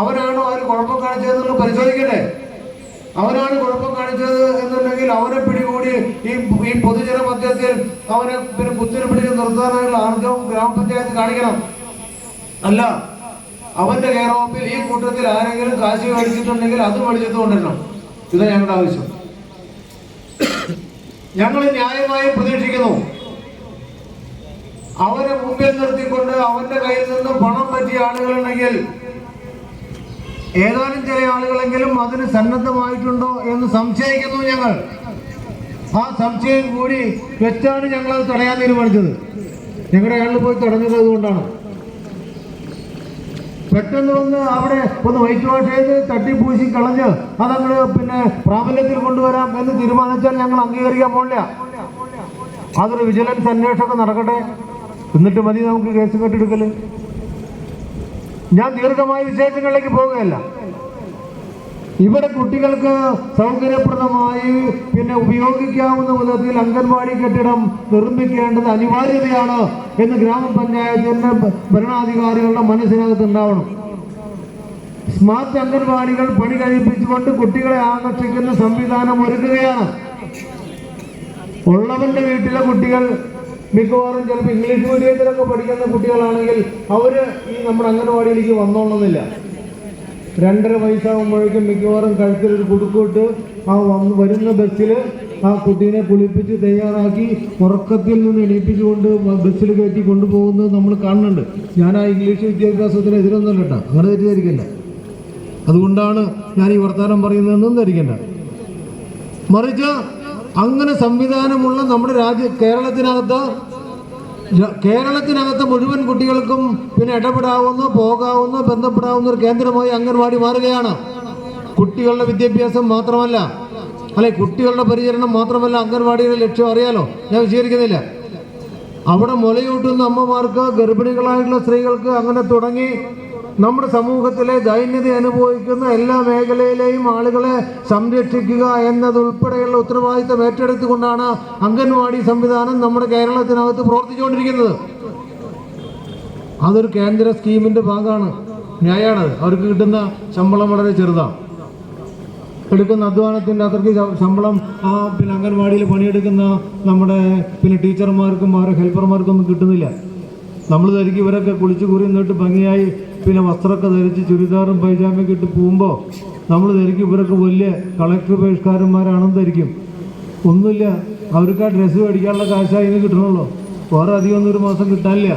അവരാണോ അതിന് കുഴപ്പം കാണിച്ചതെന്നുള്ള പരിശോധിക്കട്ടെ? അവനാണ് കുഴപ്പം കാണിച്ചത് എന്നുണ്ടെങ്കിൽ അവനെ പിടികൂടി ഈ ഈ പൊതുജന മധ്യത്തിൽ അവനെ പിന്നെ കുത്തിന് പിടിച്ച് നിർത്താനായുള്ള ആർജവും ഗ്രാമപഞ്ചായത്ത് കാണിക്കണം. അല്ല അവന്റെ കെയർ ഓഫിൽ ഈ കൂട്ടത്തിൽ ആരെങ്കിലും കാശ് മേടിച്ചിട്ടുണ്ടെങ്കിൽ അത് മേടിച്ചിട്ട് കൊണ്ടിരണം ഇതാണ് ഞങ്ങളുടെ ആവശ്യം. ഞങ്ങൾ ന്യായമായി പ്രതീക്ഷിക്കുന്നു. അവരെ മുമ്പിൽ നിർത്തിക്കൊണ്ട് അവന്റെ കയ്യിൽ നിന്ന് പണം പറ്റിയ ആളുകളുണ്ടെങ്കിൽ ഏതാനും ചില ആളുകളെങ്കിലും അതിന് സന്നദ്ധമായിട്ടുണ്ടോ എന്ന് സംശയിക്കുന്നു ഞങ്ങൾ. ആ സംശയം കൂടി വെച്ചാണ് ഞങ്ങൾ അത് തടയാൻ തീരുമാനിച്ചത്. ഞങ്ങളുടെ അയാളിൽ പോയി തടഞ്ഞത് അതുകൊണ്ടാണ്. പെട്ടെന്ന് വന്ന് അവിടെ ഒന്ന് വൈറ്റ് വാഷ് ചെയ്ത് തട്ടിപ്പൂശി കളഞ്ഞ് അതങ്ങ് പിന്നെ പ്രാബല്യത്തിൽ കൊണ്ടുവരാം എന്ന് തീരുമാനിച്ചാൽ ഞങ്ങൾ അംഗീകരിക്കാൻ പോകില്ല അതൊരു വിജിലൻസ് അന്വേഷണം നടക്കട്ടെ. എന്നിട്ട് മതി നമുക്ക് കേസ് കെട്ടെടുക്കൽ ഞാൻ ദീർഘമായ വിശേഷങ്ങളിലേക്ക് പോവുകയല്ല. ഇവിടെ കുട്ടികൾക്ക് സൗകര്യപ്രദമായി പിന്നെ ഉപയോഗിക്കാവുന്ന വിധത്തിൽ അംഗൻവാടി കെട്ടിടം നിർമ്മിക്കേണ്ടത് അനിവാര്യതയാണ് എന്ന് ഗ്രാമപഞ്ചായത്തിന്റെ ഭരണാധികാരികളുടെ മനസ്സിനകത്ത് ഉണ്ടാവണം. സ്മാർട്ട് അംഗൻവാടികൾ പണി കഴിപ്പിച്ചുകൊണ്ട് കുട്ടികളെ ആകർഷിക്കുന്ന സംവിധാനം ഒരുക്കുകയാണ്. ഉള്ളവന്റെ വീട്ടിലെ കുട്ടികൾ മിക്കവാറും ചിലപ്പോൾ ഇംഗ്ലീഷ് മീഡിയത്തിലൊക്കെ പഠിക്കുന്ന കുട്ടികളാണെങ്കിൽ അവർ ഈ നമ്മുടെ അംഗൻവാടിയിലേക്ക് വന്നോളുന്നില്ല രണ്ടര വയസ്സാകുമ്പോഴേക്കും മിക്കവാറും കഴുത്തിൽ ഒരു കുടുക്കിട്ട് ആ വന്ന് വരുന്ന ബസ്സിൽ ആ കുട്ടീനെ കുളിപ്പിച്ച് തയ്യാറാക്കി ഉറക്കത്തിൽ നിന്ന് എണീപ്പിച്ചുകൊണ്ട് ബസ്സിൽ കയറ്റി കൊണ്ടുപോകുന്നത് നമ്മൾ കാണുന്നുണ്ട്. ഞാൻ ആ ഇംഗ്ലീഷ് വിദ്യാഭ്യാസത്തിന് എതിരൊന്നുമല്ല കേട്ടോ. അങ്ങനെ തെറ്റിദ്ധരിക്കണ്ട. അതുകൊണ്ടാണ് ഞാൻ ഈ വർത്തമാനം പറയുന്നതെന്നും ധരിക്കണ്ട. മറിച്ച് അങ്ങനെ സംവിധാനമുള്ള നമ്മുടെ രാജ്യ കേരളത്തിനകത്ത് കേരളത്തിനകത്ത് മുഴുവൻ കുട്ടികൾക്കും പിന്നെ ഇടപെടാവുന്ന പോകാവുന്ന ബന്ധപ്പെടാവുന്ന ഒരു കേന്ദ്രമായി അംഗൻവാടി മാറുകയാണ്. കുട്ടികളുടെ വിദ്യാഭ്യാസം മാത്രമല്ല അല്ലെ കുട്ടികളുടെ പരിചരണം മാത്രമല്ല അംഗൻവാടിയുടെ ലക്ഷ്യം അറിയാലോ? ഞാൻ വിശദീകരിക്കുന്നില്ല. അവിടെ മുലയൂട്ടുന്ന അമ്മമാർക്ക് ഗർഭിണികളായിട്ടുള്ള സ്ത്രീകൾക്ക് അങ്ങനെ തുടങ്ങി നമ്മുടെ സമൂഹത്തിലെ ദൈന്യത അനുഭവിക്കുന്ന എല്ലാ മേഖലയിലെയും ആളുകളെ സംരക്ഷിക്കുക എന്നതുൾപ്പെടെയുള്ള ഉത്തരവാദിത്തം ഏറ്റെടുത്തുകൊണ്ടാണ് അംഗൻവാടി സംവിധാനം നമ്മുടെ കേരളത്തിനകത്ത് പ്രവർത്തിച്ചുകൊണ്ടിരിക്കുന്നത്. അതൊരു കേന്ദ്ര സ്കീമിന്റെ ഭാഗമാണ്. ന്യായമാണത് അവർക്ക് കിട്ടുന്ന ശമ്പളം വളരെ ചെറുതാണ്. എടുക്കുന്ന അധ്വാനത്തിന്റെ അത്രയ്ക്ക് ശമ്പളം ആ പിന്നെ അംഗൻവാടിയിൽ പണിയെടുക്കുന്ന നമ്മുടെ പിന്നെ ടീച്ചർമാർക്കും അവരെ ഹെൽപ്പർമാർക്കും ഒന്നും കിട്ടുന്നില്ല. നമ്മൾ ധരിക്കും ഇവരൊക്കെ കുളിച്ചു കുറി നിന്നിട്ട് ഭംഗിയായി പിന്നെ വസ്ത്രമൊക്കെ ധരിച്ച് ചുരിദാറും പൈജാമയൊക്കെ ഇട്ട് പോകുമ്പോൾ നമ്മൾ ധരിക്കും. ഇവരൊക്കെ വലിയ കളക്ടർ പരിഷ്കാരന്മാരാണെന്ന് ധരിക്കും. ഒന്നുമില്ല അവർക്ക് ആ ഡ്രസ്സ് മേടിക്കാനുള്ള കാശായി കിട്ടണമല്ലോ വേറെ അധികം ഒന്നൊരു ഒരു മാസം കിട്ടാനില്ല.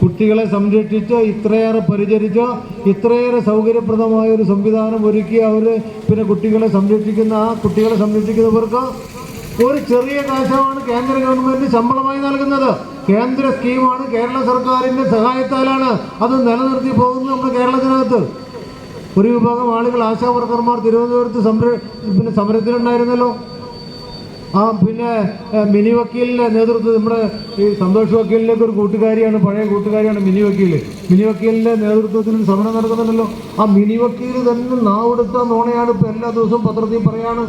കുട്ടികളെ സംരക്ഷിച്ചോ ഇത്രയേറെ പരിചരിച്ചോ ഇത്രയേറെ സൗകര്യപ്രദമായ ഒരു സംവിധാനം ഒരുക്കി അവർ പിന്നെ കുട്ടികളെ സംരക്ഷിക്കുന്ന ആ കുട്ടികളെ സംരക്ഷിക്കുന്നവർക്ക് ഒരു ചെറിയ കാശമാണ് കേന്ദ്ര ഗവൺമെന്റ് ശമ്പളമായി നൽകുന്നത്. കേന്ദ്ര സ്കീമാണ് കേരള സർക്കാരിന്റെ സഹായത്താലാണ് അത് നിലനിർത്തി പോകുന്നത് നമ്മുടെ കേരളത്തിനകത്ത്. ഒരു വിഭാഗം ആളുകൾ ആശാ വർക്കർമാർ തിരുവനന്തപുരത്ത് സംര പിന്നെ സമരത്തിലുണ്ടായിരുന്നല്ലോ. ആ പിന്നെ മിനി വക്കീലിന്റെ നേതൃത്വം നമ്മുടെ ഈ സന്തോഷ് വക്കീലിലേക്ക് ഒരു കൂട്ടുകാരിയാണ് പഴയ കൂട്ടുകാരിയാണ് മിനി വക്കീൽ മിനി വക്കീലിന്റെ നേതൃത്വത്തിൽ സമരം നടക്കുന്നുണ്ടല്ലോ. ആ മിനി വക്കീൽ തന്നെ നാവെടുത്ത നോണയാണ് ഇപ്പോൾ എല്ലാ ദിവസവും പത്രത്തിൽ പറയാണ്.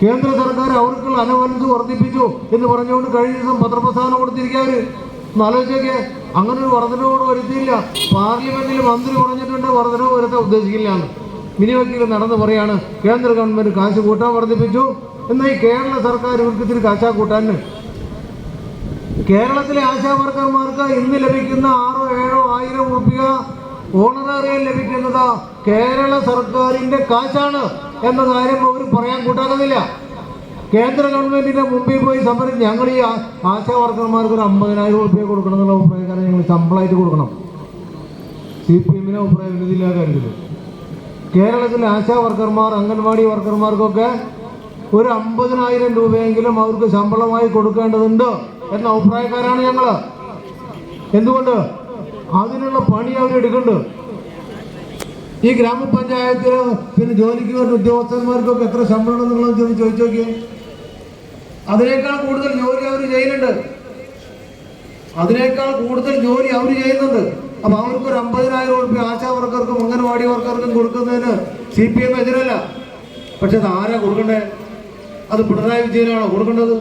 കേന്ദ്ര സർക്കാർ അവർക്കുള്ള അനുവൻസ് വർദ്ധിപ്പിച്ചു എന്ന് പറഞ്ഞുകൊണ്ട് കഴിഞ്ഞ ദിവസം പത്രപ്രസ്ഥാനം കൊടുത്തിരിക്കാറ് ആലോചിച്ചൊക്കെ. അങ്ങനെ ഒരു വർധനവോട് വരുത്തിയില്ല. പാർലമെന്റിൽ മന്ത്രി പറഞ്ഞിട്ടുണ്ട് വർധനവ് വരുത്താൻ ഉദ്ദേശിക്കില്ല മിനിവക്കീൽ മിനി വക്കീൽ നടന്ന് പറയാണ് കേന്ദ്ര ഗവൺമെന്റ് കാശ് കൂട്ടാൻ വർദ്ധിപ്പിച്ചു. എന്നാൽ ഈ കേരള സർക്കാർ ഇവർക്ക് ഇത്തിരി കാശാ കൂട്ടാൻ? കേരളത്തിലെ ആശാ വർക്കർമാർക്ക് ഇന്ന് ലഭിക്കുന്ന ആറോ ഏഴോ ആയിരം റുപ്യ ഓണറേറിയം ലഭിക്കുന്നത് കേരള സർക്കാരിന്റെ കാശാണ്. എന്ന കാര്യം അവർ പറയാൻ കൂട്ടാക്കുന്നില്ല കേന്ദ്ര ഗവൺമെന്റിന്റെ മുമ്പിൽ പോയി സമരം ഞങ്ങൾ ഈ ആശാവർക്കർമാർക്ക് ആശാ വർക്കർമാർക്ക് ഒരു അമ്പതിനായിരം റുപ്യ കൊടുക്കണം എന്നുള്ള അഭിപ്രായക്കാരെ ഞങ്ങൾ ശമ്പളമായിട്ട് കൊടുക്കണം. സി പി എമ്മിനെ അഭിപ്രായം വിനതില്ലാ കാര്യത്തിൽ കേരളത്തിലെ ആശാ വർക്കർമാർ അംഗൻവാടി വർക്കർമാർക്കൊക്കെ ഒരു അമ്പതിനായിരം രൂപയെങ്കിലും അവർക്ക് ശമ്പളമായി കൊടുക്കേണ്ടതുണ്ട് എന്ന അഭിപ്രായക്കാരാണ് ഞങ്ങൾ എന്തുകൊണ്ട്? അതിനുള്ള പണി അവരെടുക്കുന്നുണ്ട്. ഈ ഗ്രാമപഞ്ചായത്തിൽ പിന്നെ ജോലിക്ക് വരുന്ന ഉദ്യോഗസ്ഥന്മാർക്കൊക്കെ എത്ര ശമ്പളം നിങ്ങൾ ചോദിച്ചു നോക്കിയേ. അതിനേക്കാൾ കൂടുതൽ ജോലി അവർ ചെയ്യുന്നുണ്ട്. അതിനേക്കാൾ കൂടുതൽ ജോലി അവർ ചെയ്യുന്നുണ്ട്. അപ്പൊ അവർക്ക് ഒരു അമ്പതിനായിരം ഉറുപ്പ്യ ആശാ വർക്കർക്കും അംഗൻവാടി വർക്കർക്കും കൊടുക്കുന്നതിന് സി പി എം എതിരല്ല. പക്ഷെ അത് ആരാ കൊടുക്കണ്ടേ? അത് പിണറായി വിജയനാണോ കൊടുക്കേണ്ടത്?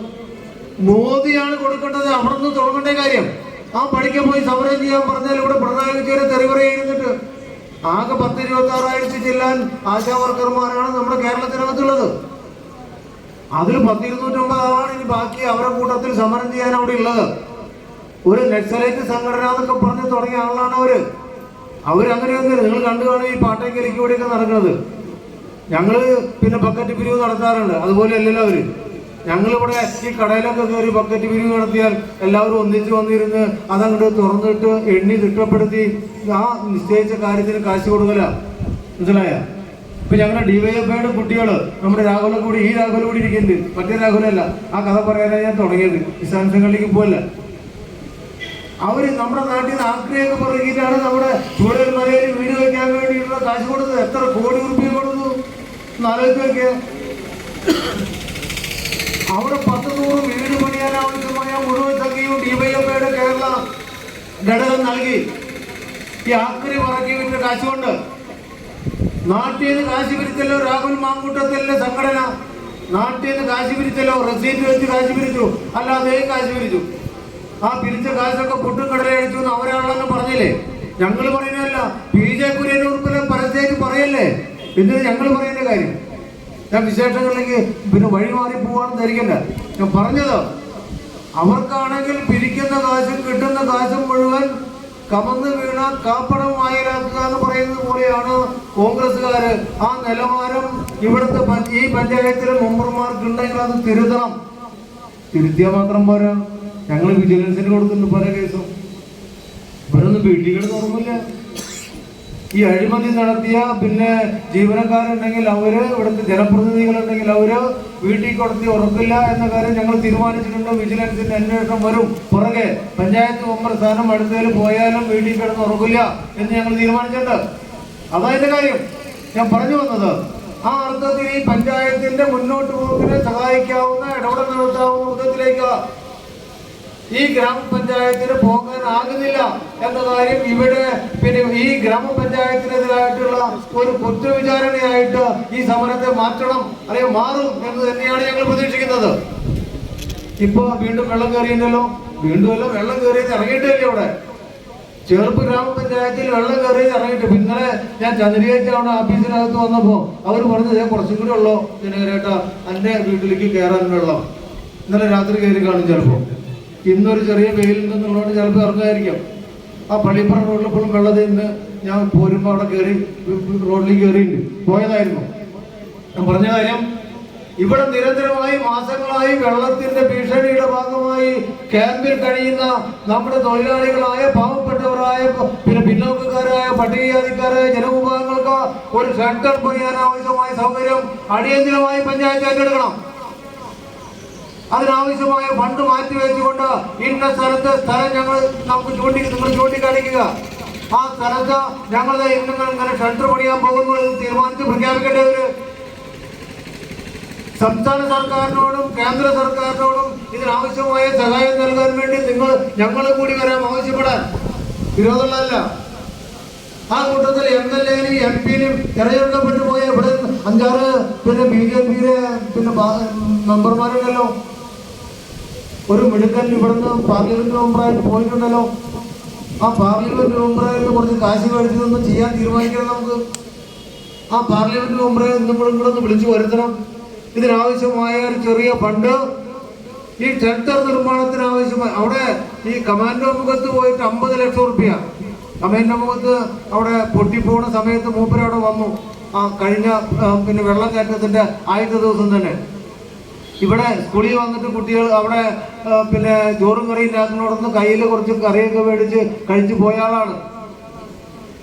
മോദിയാണ് കൊടുക്കേണ്ടത്. അവിടെ നിന്ന് തുടങ്ങേണ്ട കാര്യം. ആ പണിക്ക് പോയി സമരം ചെയ്യാൻ പറഞ്ഞാൽ ഇവിടെ പിണറായി വിജയനെ തെറിവറയിരുന്നിട്ട് ആകെ പത്ത് ഇരുപത്തി ആറായിരത്തി ചെല്ലാൻ ആശാ വർക്കർമാരാണ് നമ്മുടെ കേരളത്തിനകത്തുള്ളത്. അതിൽ പത്തിരുന്നൂറ്റമ്പത് ആളാണ് ഇനി ബാക്കി അവരുടെ കൂട്ടത്തിൽ സമരം ചെയ്യാൻ അവിടെ ഉള്ളത്. ഒരു നക്സലേറ്റ് സംഘടന എന്നൊക്കെ പറഞ്ഞ് തുടങ്ങിയ ആളാണ് അവർ. അവരങ്ങനെയൊന്നും നിങ്ങൾ കണ്ടു കാണും ഈ പാട്ടേക്കരിക്കൂടെയൊക്കെ നടക്കുന്നത്. ഞങ്ങൾ പിന്നെ ബക്കറ്റ് പിരിവ് നടത്താറുണ്ട്. അതുപോലെ അല്ലല്ലോ അവർ. ഞങ്ങളിവിടെ ഈ കടയിലൊക്കെ കയറി ബക്കറ്റ് പിരിവ് നടത്തിയാൽ എല്ലാവരും ഒന്നിച്ചു വന്നിരുന്ന് അതങ്ങോട്ട് തുറന്നിട്ട് എണ്ണി തിട്ടപ്പെടുത്തി ആ നിശ്ചയിച്ച കാര്യത്തിന് കാശ് കൊടുക്കല. മനസ്സിലായ? ഇപ്പൊ ഞങ്ങളുടെ ഡിവൈഎഫ്ഐയുടെ കുട്ടികൾ നമ്മുടെ രാഹുലെ കൂടി ഈ രാഹുലെ കൂടി ഇരിക്കുന്നുണ്ട്. മറ്റേ രാഹുലല്ല. ആ കഥ പറയാനാണ് ഞാൻ തുടങ്ങിയത്. സംഘടനയ്ക്ക് പോയല്ല അവർ നമ്മുടെ നാട്ടിൽ നിന്ന് ആക്രിയൊക്കെ പറയുകയാണ് നമ്മുടെ ചൂടൽ മലയിൽ വീട് വെക്കാൻ വേണ്ടിയിട്ടുള്ള കാശ് കൊടുത്തത്. എത്ര കോടി റുപ്യ കൊടുത്തു? നോക്കിയേ. അവിടെ പത്ത് നൂറ് വീട് പണിയാൻ ആവശ്യമായ മുഴുവൻ സംഖ്യയും ഡിവൈഎഫ്ഐയുടെ കേരള ഘടകം നൽകി. ഈ ആക്രി പറക്കി കാശുകൊണ്ട് കാശ് കൊണ്ട് നാട്ടിൽ നിന്ന് കാശ് പിരിച്ചല്ലോ രാഹുൽ മാങ്കൂട്ടത്തിലെ സംഘടന. നാട്ടിൽ നിന്ന് കാശ് പിരിച്ചല്ലോ റസീറ്റ് വെച്ച് കാശ് പിരിച്ചു. അല്ലാതെ കാശ് പിരിച്ചു? ആ പിരിച്ച കാശൊക്കെ പൊട്ടും കടലടിച്ചു എന്ന് അവരാണെന്ന് പറഞ്ഞില്ലേ? ഞങ്ങൾ പറയുന്നതല്ല. പി ജെ കുര്യൻ ഉൾപ്പെടെ പരസ്യമായിട്ട് പറയല്ലേ? എന്നിട്ട് ഞങ്ങൾ പറയുന്ന കാര്യം? ഞാൻ വിശേഷങ്ങളിലേക്ക് പിന്നെ വഴി മാറി പോവാണെന്ന് ധരിക്കണ്ട. ഞാൻ പറഞ്ഞത് അവർക്കാണെങ്കിൽ പിരിക്കുന്ന കാശും കിട്ടുന്ന കാശും മുഴുവൻ കമന്ന് വീണ കാപ്പടം വായിലാക്കുക എന്ന് പറയുന്നത് പോലെയാണ് കോൺഗ്രസ്സുകാർ ആ നിലവാരം ഇവിടുത്തെ ഈ പഞ്ചായത്തിലെ മെമ്പർമാർക്കുണ്ടെങ്കിൽ അത് തിരുത്തണം. തിരുത്തിയാൽ മാത്രം പോരാ. ഞങ്ങൾ വിജിലൻസിന് കൊടുക്കുന്നുണ്ട് പല കേസും. ഇവിടെ ഒന്നും വീട്ടിൽ തുറന്നില്ല ഈ അഴിമതി നടത്തിയ പിന്നെ ജീവനക്കാരുണ്ടെങ്കിൽ അവർ ഇവിടുത്തെ ജനപ്രതിനിധികളുണ്ടെങ്കിൽ അവർ വീട്ടിൽ കൊടുത്തി ഉറപ്പില്ല എന്ന കാര്യം ഞങ്ങൾ തീരുമാനിച്ചിട്ടുണ്ട്. വിജിലൻസിന്റെ അന്വേഷണം വരും. പുറകെ പഞ്ചായത്ത് മെമ്പർ സ്ഥാനം അടുത്തതിൽ പോയാലും വീട്ടിൽ കിടന്ന് ഉറക്കില്ല എന്ന് ഞങ്ങൾ തീരുമാനിച്ചിട്ടുണ്ട്. അതായത് കാര്യം. ഞാൻ പറഞ്ഞു വന്നത് ആ അർത്ഥത്തിൽ ഈ പഞ്ചായത്തിന്റെ മുന്നോട്ട് പോക്കിനെ സഹായിക്കാവുന്ന ഇടപെടൽ നടത്താവുന്ന വിധത്തിലേക്ക് ഈ ഗ്രാമപഞ്ചായത്തിന് പോകാനാകുന്നില്ല എന്ന കാര്യം ഇവിടെ പിന്നെ ഈ ഗ്രാമപഞ്ചായത്തിനെതിരായിട്ടുള്ള ഒരു കുറ്റവിചാരണയായിട്ട് ഈ സമരത്തെ മാറ്റണം അല്ലെങ്കിൽ മാറും എന്ന് തന്നെയാണ് ഞങ്ങൾ പ്രതീക്ഷിക്കുന്നത്. ഇപ്പൊ വീണ്ടും വെള്ളം കയറിയുണ്ടല്ലോ വീണ്ടും എല്ലാം വെള്ളം കയറിയത് ഇറങ്ങിയിട്ടില്ലേ അവിടെ? ചെറുപ്പ് ഗ്രാമപഞ്ചായത്തിൽ വെള്ളം കയറിയത് ഇറങ്ങിയിട്ട്. പിന്നെ ഞാൻ ചന്ദ്രീകരിച്ച അവിടെ ഓഫീസിനകത്ത് വന്നപ്പോ അവർ പറഞ്ഞത് "ദേ കുറച്ചും കൂടി ഉള്ളോ? ജനകരേട്ട എന്റെ വീട്ടിലേക്ക് കയറാൻ വെള്ളം. ഇന്നലെ രാത്രി കയറി കാണും ചിലപ്പോ. ഇന്നൊരു ചെറിയ വെയിലുണ്ടെന്നുള്ളതുകൊണ്ട് ചിലപ്പോൾ ഇറങ്ങുമായിരിക്കാം. ആ പള്ളിപ്പുറം റോഡിൽ ഇപ്പോഴും നിന്ന് ഞാൻ പോരുമ്പോൾ അവിടെ കയറി റോഡിലേക്ക് കയറിയിട്ടുണ്ട് പോയതായിരുന്നു. ഞാൻ പറഞ്ഞ കാര്യം ഇവിടെ നിരന്തരമായി മാസങ്ങളായി വെള്ളത്തിന്റെ ഭീഷണിയുടെ ഭാഗമായി ക്യാമ്പിൽ കഴിയുന്ന നമ്മുടെ തൊഴിലാളികളായ പാവപ്പെട്ടവരായ പിന്നെ പിന്നോക്കക്കാരായ പട്ടികജാതിക്കാരായ ജനവിഭാഗങ്ങൾക്ക് ഒരു ഷെൽട്ടർ പണിയാൻ ആവശ്യമായ സൗകര്യം അടിയന്തിരമായി പഞ്ചായത്ത് ഏറ്റെടുക്കണം. അതിനാവശ്യമായ ഫണ്ട് മാറ്റി വെച്ചുകൊണ്ട് ഇന്ന സ്ഥലത്ത് സ്ഥലം ഞങ്ങൾ നമുക്ക് ചൂണ്ടി നിങ്ങൾ ചൂണ്ടിക്കാണിക്കുക. ആ സ്ഥലത്ത് ഞങ്ങൾ ഇങ്ങനെ ഇങ്ങനെ ഷെൽട്ടർ പണിയാൻ പോകുന്നു എന്ന് തീരുമാനിച്ച് പ്രഖ്യാപിക്കേണ്ടവര് സംസ്ഥാന സർക്കാരിനോടും കേന്ദ്ര സർക്കാരിനോടും ഇതിനാവശ്യമായ സഹായം നൽകാൻ വേണ്ടി നിങ്ങൾ ഞങ്ങൾ കൂടി വരാം ആവശ്യപ്പെടാൻ വിരോധമുള്ളതല്ല ആ കൂട്ടത്തിൽ എം എൽ എനും എം പിനും തെരഞ്ഞെടുക്കപ്പെട്ടു പോയ ഇവിടെ അഞ്ചാറ് പിന്നെ ബി ജെ പിയിലെ പിന്നെ മെമ്പർമാരുണ്ടല്ലോ. ഒരു മിടുക്കൻ ഇവിടുന്ന് പാർലമെന്റ് മെമ്പറായിട്ട് പോയിട്ടുണ്ടല്ലോ. ആ പാർലമെന്റ് മെമ്പറായിട്ട് കുറച്ച് കാശ് മേടിച്ചതൊന്നും ചെയ്യാൻ തീരുമാനിക്കണം നമുക്ക്. ആ പാർലമെന്റ് മെമ്പറെ നമ്മൾ ഒന്ന് വിളിച്ചു വരുത്തണം. ഇതിനാവശ്യമായ ഒരു ചെറിയ ഫണ്ട്. ഈ ഷെൽട്ടർ നിർമ്മാണത്തിന് ആവശ്യമായ അവിടെ ഈ കമാൻഡോ മുഖത്ത് പോയിട്ട് അമ്പത് ലക്ഷം റുപ്യ കമാൻഡോ മുഖത്ത് അവിടെ പൊട്ടിപ്പോണ സമയത്ത് മൂപ്പരവിടെ വന്നു. ആ കഴിഞ്ഞ പിന്നെ വെള്ളം കയറ്റത്തിന്റെ ആദ്യത്തെ ദിവസം തന്നെ. ഇവിടെ സ്കൂളിൽ വന്നിട്ട് കുട്ടികൾ അവിടെ പിന്നെ ചോറും കറിയും ഇല്ലാത്തതിനോടൊന്ന് കയ്യിൽ കുറച്ച് കറിയൊക്കെ മേടിച്ച് കഴിച്ചു പോയ ആളാണ്.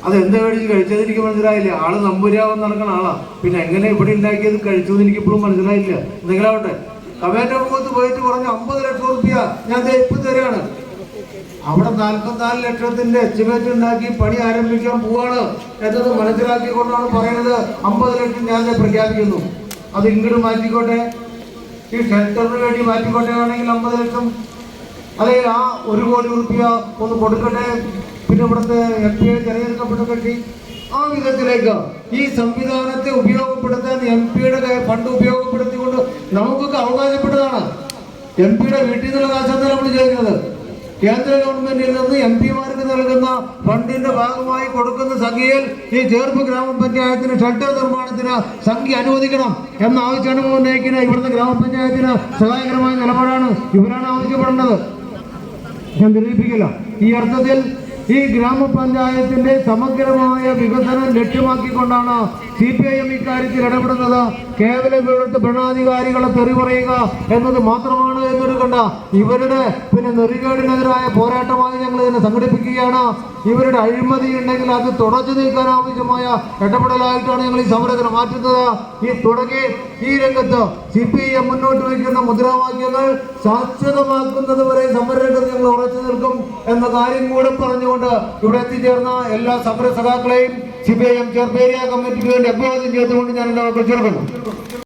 അത് എന്ത് മേടിച്ച് കഴിച്ചത് എനിക്ക് മനസ്സിലായില്ല. ആൾ നമ്പൂരാവൻ നടക്കുന്ന ആളാ. പിന്നെ എങ്ങനെ ഇവിടെ ഉണ്ടാക്കിയത് കഴിച്ചു എന്ന് എനിക്ക് ഇപ്പോഴും മനസ്സിലായില്ല. എന്തെങ്കിലും ആവട്ടെ കമാൻഡോ മുഖത്ത് പോയിട്ട് പറഞ്ഞു അമ്പത് ലക്ഷം റുപ്യ ഞാൻ ഇപ്പൊ തരാണ്. അവിടെ നാൽപ്പത്തിനാല് ലക്ഷത്തിന്റെ എസ്റ്റിമേറ്റ് ഉണ്ടാക്കി പണി ആരംഭിക്കാൻ പോവാണ് എന്നത് മനസ്സിലാക്കിക്കൊണ്ടാണ് പറയുന്നത് അമ്പത് ലക്ഷം ഞാൻ പ്രഖ്യാപിക്കുന്നു. അത് ഇങ്ങോട്ട് മാറ്റിക്കോട്ടെ. ഈ ഷെൽട്ടറിന് വേണ്ടി മാറ്റിക്കൊണ്ടുകയാണെങ്കിൽ അമ്പത് ലക്ഷം അല്ലെങ്കിൽ ആ ഒരു കോടി റുപ്യ ഒന്ന് കൊടുക്കട്ടെ. പിന്നെ ഇവിടുത്തെ എം പി തിരഞ്ഞെടുക്കപ്പെട്ട കക്ഷി ആ വിധത്തിലേക്ക് ഈ സംവിധാനത്തെ ഉപയോഗപ്പെടുത്താൻ എം പിയുടെ ഫണ്ട് ഉപയോഗപ്പെടുത്തിക്കൊണ്ട് നമുക്കൊക്കെ അവകാശപ്പെട്ടതാണ്. എം പിയുടെ വീട്ടിൽ നിന്നുള്ള കാശാണ് നമ്മൾ ചെയ്യുന്നത്. കേന്ദ്ര ഗവൺമെന്റിൽ നിന്ന് എം പിമാർക്ക് നൽകുന്ന ഫണ്ടിന്റെ ഭാഗമായി കൊടുക്കുന്ന സംഖ്യയിൽ ഈ ചേർപ്പ് ഗ്രാമപഞ്ചായത്തിന് ഷെൽട്ടർ നിർമ്മാണത്തിന് സംഖ്യ അനുവദിക്കണം എന്ന ആവശ്യമാണ് ഉന്നയിക്കുന്ന ഇവിടുത്തെ ഗ്രാമപഞ്ചായത്തിന് സഹായകരമായ നിലപാടാണ് ഇവരാണ് ആവശ്യപ്പെടേണ്ടത് ഞാൻ നിരൂപിക്കില്ല ഈ അർത്ഥത്തിൽ ഈ ഗ്രാമപഞ്ചായത്തിന്റെ സമഗ്രമായ വികസനം ലക്ഷ്യമാക്കിക്കൊണ്ടാണ് സി പി ഐ എം ഇക്കാര്യത്തിൽ ഇടപെടുന്നത്. കേവലം ഇവിടുത്തെ ഭരണാധികാരികളെ തെറി പറയുക എന്നത് മാത്രമാണ് എന്നൊരു കണ്ട. ഇവരുടെ പിന്നെ നെറികേടിനെതിരായ പോരാട്ടമായി ഞങ്ങൾ ഇതിനെ സംഘടിപ്പിക്കുകയാണ്. ഇവരുടെ അഴിമതി ഉണ്ടെങ്കിൽ അത് തുടച്ചു നീക്കാൻ ആവശ്യമായ ഇടപെടലായിട്ടാണ് ഞങ്ങൾ ഈ സമരത്തിന് മാറ്റുന്നത്. ഈ തുടങ്ങി ഈ രംഗത്ത് സി പി എം മുന്നോട്ട് വയ്ക്കുന്ന മുദ്രാവാക്യങ്ങൾ ശാശ്വതമാക്കുന്നത് വരെ സമരരംഗത്ത് ഞങ്ങൾ ഉറച്ചു നിൽക്കും എന്ന കാര്യം കൂടെ പറഞ്ഞുകൊണ്ട് ഇവിടെ എത്തിച്ചേർന്ന എല്ലാ സമര സഖാക്കളെയും സി പി ഐ എം ചെർപ്പേരിയ കമ്മിറ്റിക്ക് വേണ്ടി അഭിവാദ്യം ചെയ്തുകൊണ്ട് ഞാൻ എല്ലാവർക്കും ചേർക്കുന്നു